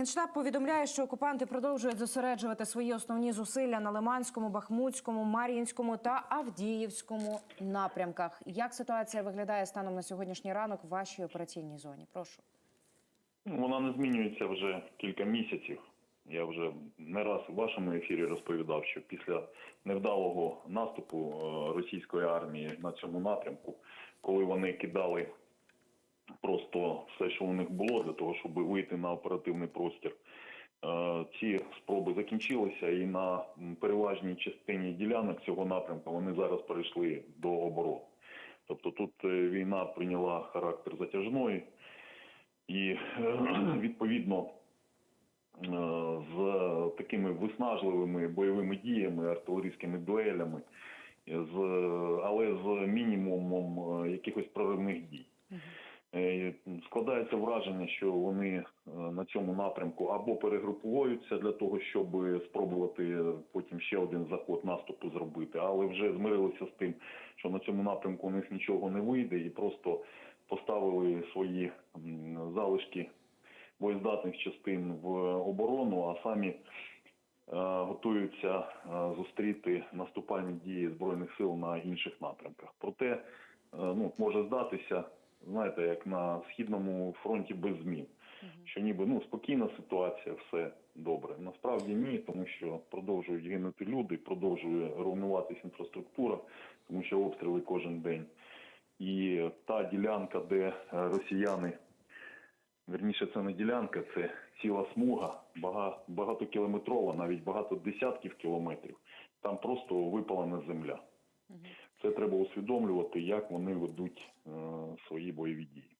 Генштаб повідомляє, що окупанти продовжують зосереджувати свої основні зусилля на Лиманському, Бахмутському, Мар'їнському та Авдіївському напрямках. Як ситуація виглядає станом на сьогоднішній ранок в вашій операційній зоні? Прошу. Ну, Вона не змінюється вже кілька місяців. Я вже не раз у вашому ефірі розповідав, що після невдалого наступу е, російської армії на цьому напрямку, коли вони кидали просто все, що у них було, для того, щоб вийти на оперативний простір, е, ці спроби закінчилися, і на переважній частині ділянок цього напрямку вони зараз перейшли до оборони. Тобто тут е, війна прийняла характер затяжної. І е, відповідно з такими виснажливими бойовими діями, артилерійськими дуелями, але з мінімумом якихось проривних дій. Складається враження, що вони е, на цьому напрямку або перегруповуються для того, щоб спробувати потім ще один заход наступу зробити, але вже змирилися з тим, що на цьому напрямку у них нічого не вийде, і просто поставили свої залишки боєздатних частин в оборону, а самі е, готуються е, зустріти наступальні дії збройних сил на інших напрямках. Проте ну може здатися, знаєте, як на східному фронті без змін. Що ніби ну спокійна ситуація, все добре. Насправді ні, тому що продовжують гинути люди, продовжує руйнуватися інфраструктура, тому що обстріли кожен день. І та ділянка, де е, росіяни, верніше, це не ділянка, це ціла смуга, багатокілометрова, навіть багато десятків кілометрів. Там просто випалена земля. Це треба усвідомлювати, як вони ведуть е, свої бойові дії.